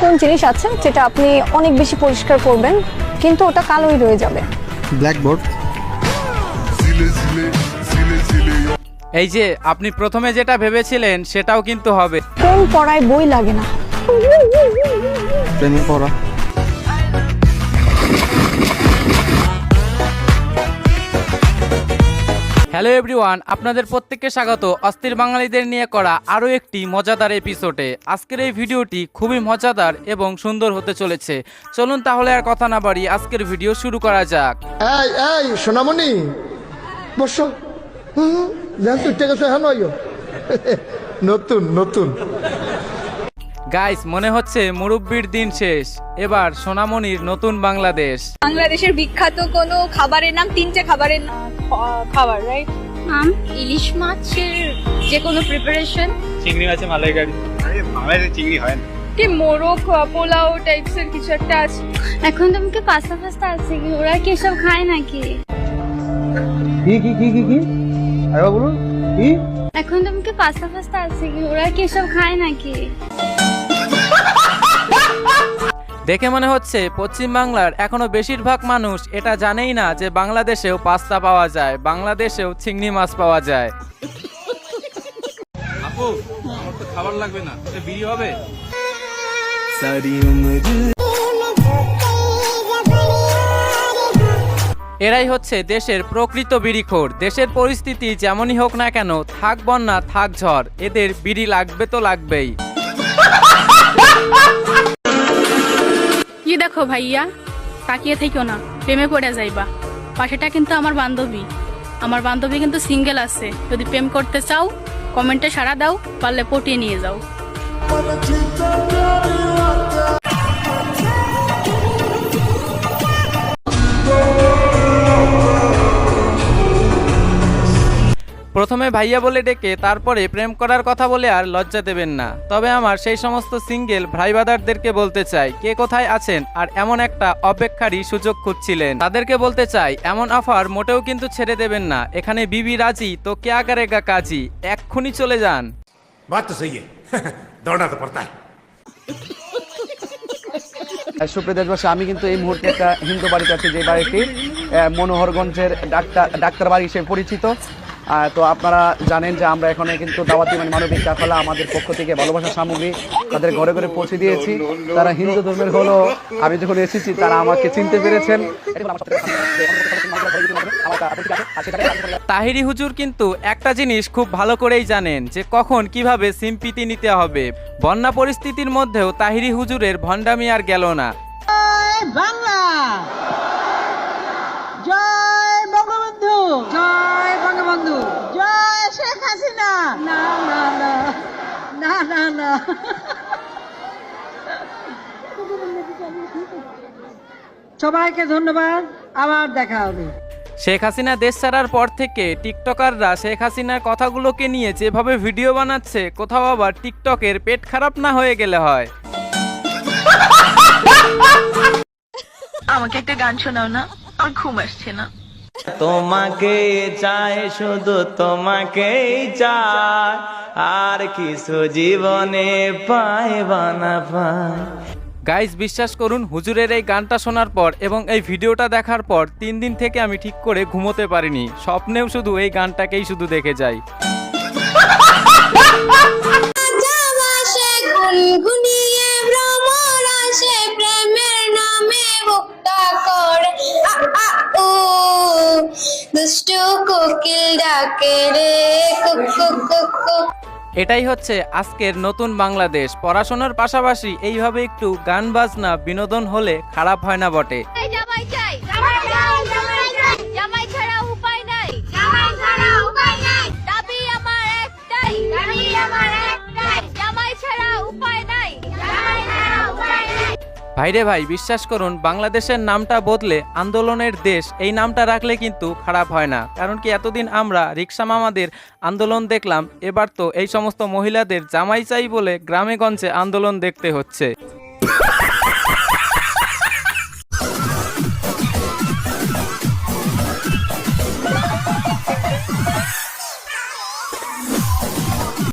কোন জিনিস আছে যেটা আপনি অনেক বেশি পরিষ্কার করবেন কিন্তু ওটা কালোই রয়ে যাবে? ব্ল্যাকবোর্ড এই যে আপনি প্রথমে যেটা ভেবেছিলেন সেটাও কিন্তু হবে। কোন পড়ায় বই লাগে না? প্রেমে পড়া। হ্যালো এভরিওয়ান আপনাদের প্রত্যেককে স্বাগত। অস্থির বাঙালিদের নিয়ে করা আরও একটি মজাদার এপিসোডে। আজকের এই ভিডিওটি খুবই মজাদার এবং সুন্দর হতে চলেছে। চলুন তাহলে আর কথা না বাড়ি আজকের ভিডিও শুরু করা যাক। এই এই সোনামণি বসো। হ্যাঁ নতুন নতুন। গাইস মনে হচ্ছে মুরব্বির দিন শেষ। এবার সোনামণির নতুন বাংলাদেশ। বাংলাদেশের বিখ্যাত কোনো খাবারের নাম তিনটে খাবারের নাম। খাবার রাইট আম ইলিশ মাছের যে কোনো প্রিপারেশন চিংড়ি মাছে মালাইকারি। আরে বাংলাদেশে চিংড়ি হয় না। কি মোরগ পোলাও টাইপস এর কিছু একটা আছে? এখন তো আমাকে পাস্তা ফাস্তা আছে কি ওরা কি সব খায় নাকি? কি কি কি কি কি? আরে বলুন কি? এখন তো আমাকে পাস্তা ফাস্তা আছে কি ওরা কি সব খায় নাকি? দেখে মনে হচ্ছে পশ্চিম বাংলার এখনও বেশিরভাগ মানুষ এটা জানেই না যে বাংলাদেশেও পাস্তা পাওয়া যায় বাংলাদেশেও চিংড়ি মাছ পাওয়া যায়। আপু আমার তো খাবার লাগবে না। বিড়ি হবে? এরাই হচ্ছে দেশের প্রকৃত বিড়িখোর দেশের পরিস্থিতি যেমনই হোক না কেন থাক বন্যা থাক ঝড় এদের বিড়ি লাগবে তো লাগবেই। কি দেখো ভাইয়া? তাকিয়ে থেকো না, প্রেমে পড়ে যাইবা। পাশেটা কিন্তু আমার বান্ধবী। আমার বান্ধবী কিন্তু সিঙ্গেল আছে। যদি প্রেম করতে চাও, কমেন্টে সাড়া দাও, পারলে পটিয়ে নিয়ে যাও। প্রথমে ভাইয়া বলে ডেকে তারপরে প্রেম করার কথা বলে আর লজ্জা দেবেন না। তবে আমার সেই সমস্ত সিঙ্গেল ভাই ব্রাদারদেরকে বলতে চাই কে কোথায় আছেন আর এমন একটা অপেক্ষারই সুযোগ খুঁজছিলেন। তাদেরকে বলতে চাই এমন অফার মোটেও কিন্তু ছেড়ে দেবেন না। এখানে বিবি রাজি তো কে আগারেগা কাজী? এক্ষুনি চলে যান। সুপ্রিয় দেশবাসী আমি কিন্তু এই মুহূর্তে একটা হিন্দু বাড়িতে আছি যে বাড়িটি মনোহরগঞ্জের ডাক্তার ডাক্তার বাড়ি হিসেবে পরিচিত। তো আপনারা জানেন যে আমরা এখানে কিন্তু দাওয়াতি মানে মানবিক কাফলা আমাদের পক্ষ থেকে ভালোবাসার সামগ্রী তাদের ঘরে ঘরে পৌঁছে দিয়েছি। তারা হিন্দু ধর্মের হলো আমি যখন এসেছি তারা আমাকে চিনতে পেরেছেন। তাহিরি হুজুর কিন্তু একটা জিনিস খুব ভালো করেই জানেন যে কখন কীভাবে সিম্পিতি নিতে হবে। বন্যা পরিস্থিতির মধ্যেও তাহিরি হুজুরের ভণ্ডামি আর গেল না। বাংলা! জয় বঙ্গবন্ধু! জয় বঙ্গবন্ধু জয় শেখ হাসিনা। না না না। না না না। সবাইকে ধন্যবাদ। আবার দেখা হবে। শেখ হাসিনা দেশ ছাড়ার পর থেকে টিকটকাররা শেখ হাসিনার কথাগুলোকে নিয়ে যেভাবে ভিডিও বানাচ্ছে কোথাও আবার টিকটকের পেট খারাপ না হয়ে গেলে হয়। আমাকে একটা গান শোনাও না আমার ঘুম আসছে না। তোমাকে চায় শুধু তোমাকেই চায় আর কিছু জীবনে পায় বানা পায় গাইজ বিশ্বাস করুন হুজুরের এই গানটা শোনার পর এবং এই ভিডিওটা দেখার পর তিন দিন থেকে আমি ঠিক করে ঘুমোতে পারিনি। স্বপ্নেও শুধু এই গানটাকেই শুধু দেখে যাই। দুষ্টু কোকিল ডাকে রে কুক কুক কুক কুক এটাই হচ্ছে আজকের নতুন বাংলাদেশ। পড়াশোনার পাশাপাশি এইভাবে একটু গান বাজনা বিনোদন হলে খারাপ হয় না বটে। ভাইরে ভাই, বিশ্বাস করুন, বাংলাদেশের নামটা বদলে আন্দোলনের দেশ, এই নামটা রাখলে কিন্তু খারাপ হয় না। কারণ কি এতদিন আমরা রিক্সা মামাদের আন্দোলন দেখলাম, এবার তো এই সমস্ত মহিলাদের জামাই চাই বলে গ্রামেগঞ্জে আন্দোলন দেখতে হচ্ছে।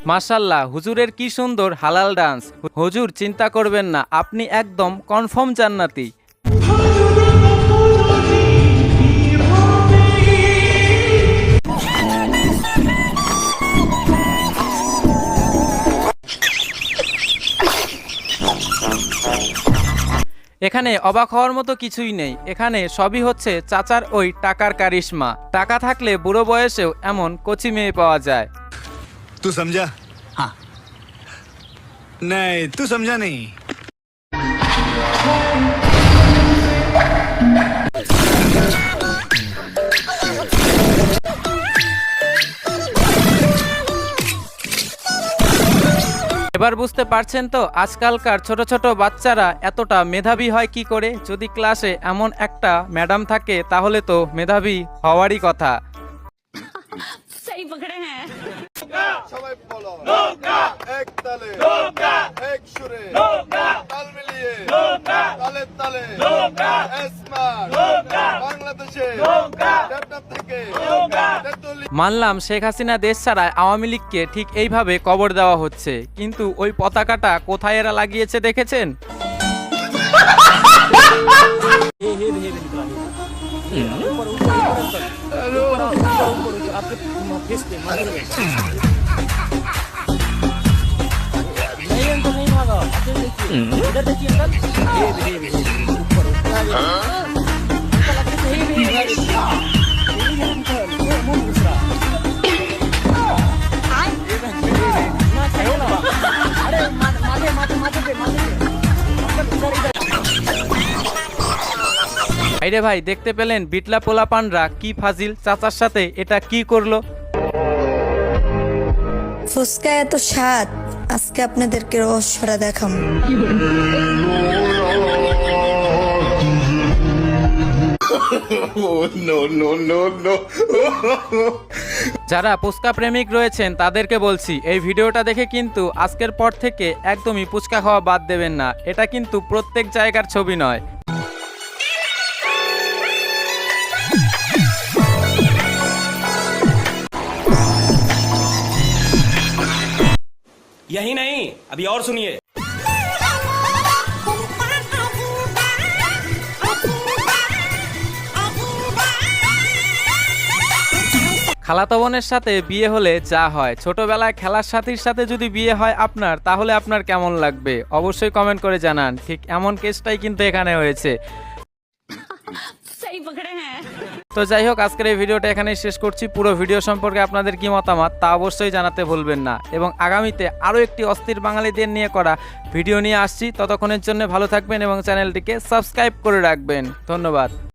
মাশাল্লাহ, হুজুরের কি সুন্দর হালাল ডান্স। হুজুর, চিন্তা করবেন না, আপনি একদম কনফার্ম জান্নাতি। এখানে অবাক হওয়ার মতো কিছুই নেই। এখানে সবই হচ্ছে চাচার ওই টাকার কারিশমা। টাকা থাকলে বুড়ো বয়সেও এমন কচি মেয়ে পাওয়া যায়। तू समझा हाँ नहीं तू समझा नहीं এবার বুঝতে পারছেন তো আজকালকার ছোট ছোট বাচ্চারা এতটা মেধাবী হয় কি করে যদি ক্লাসে এমন একটা ম্যাডাম থাকে তাহলে তো মেধাবী হওয়ারই কথা নৌকা এক তালে নৌকা এক সুরে নৌকা তাল মিলিয়ে নৌকা তালে তালে নৌকা স্মার্ট নৌকা বাংলাদেশে নৌকা থেকে নৌকা মানলাম শেখ হাসিনা দেশ ছাড়ায় আওয়ামী লীগকে ঠিক এইভাবে কবর দেওয়া হচ্ছে কিন্তু ওই পতাকাটা কোথায় এরা লাগিয়েছে দেখেছেন ভাইরে ভাই, দেখতে পেলেন বিটলা পোলা পানরা কি ফাজিল? চাচার সাথে এটা কি করল? ফুচকা এত স্বাদ। আজকে আপনাদেরকে রহস্যটা দেখাম। যারা পুচকা প্রেমিক রয়েছেন তাদেরকে বলছি এই ভিডিওটা দেখে কিন্তু আজকের পর থেকে একদমই পুচকা খাওয়া বাদ দেবেন না। এটা কিন্তু প্রত্যেক জায়গার ছবি নয়। अभी और सुनिए খালাতো বোনের সাথে বিয়ে হলে যা হয় ছোটবেলায় খেলার সাথীর সাথে যদি বিয়ে হয় আপনার তাহলে আপনার কেমন লাগবে অবশ্যই কমেন্ট করে জানান ঠিক এমন কেসটাই কিন্তু এখানে হয়েছে তো যাই হোক, আজকের এই ভিডিওটা এখানেই শেষ করছি। পুরো ভিডিও সম্পর্কে আপনাদের কি মতামত তা অবশ্যই জানাতে ভুলবেন না। এবং আগামীতে আরও একটি অস্থির বাঙালিদের নিয়ে করা ভিডিও নিয়ে আসছি। ততক্ষণের জন্য ভালো থাকবেন এবং চ্যানেলটিকে সাবস্ক্রাইব করে রাখবেন। ধন্যবাদ।